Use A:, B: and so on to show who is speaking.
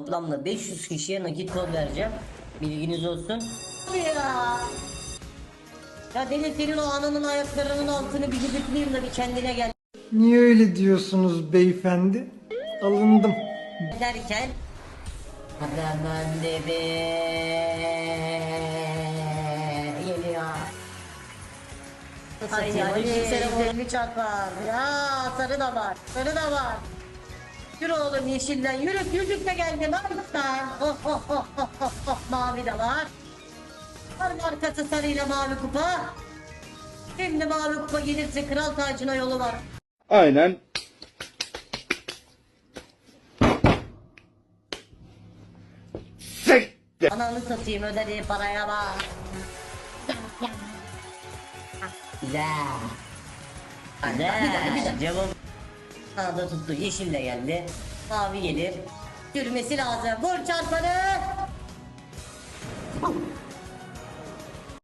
A: Toplamda 500 kişiye nakit kod vereceğim. Bilginiz olsun. Ya. Ya Deniz senin o ananın ayaklarının altını bir gıdıklayayım da bir kendine gel
B: Niye öyle diyorsunuz beyefendi? Alındım.
A: derken Adamın dibi geliyor. Ay ya yükselen bir çat var. Ya sarı da var. Sarı da var. Yürü oğlum yeşilden yürü yüzük de geldi lan Oh, oh, oh, oh, oh, oh. Mavi de var. Var mı arkası sarıyla mavi kupa? Şimdi mavi kupa gelirse kral tacına yolu var.
C: Aynen. Sekte.
A: Ananı satayım ödediği paraya bak. Güzel. Güzel. Cevap. Sağda tuttu. Yeşil de geldi. Mavi gelir. Sürmesi lazım. Vur çarpanı.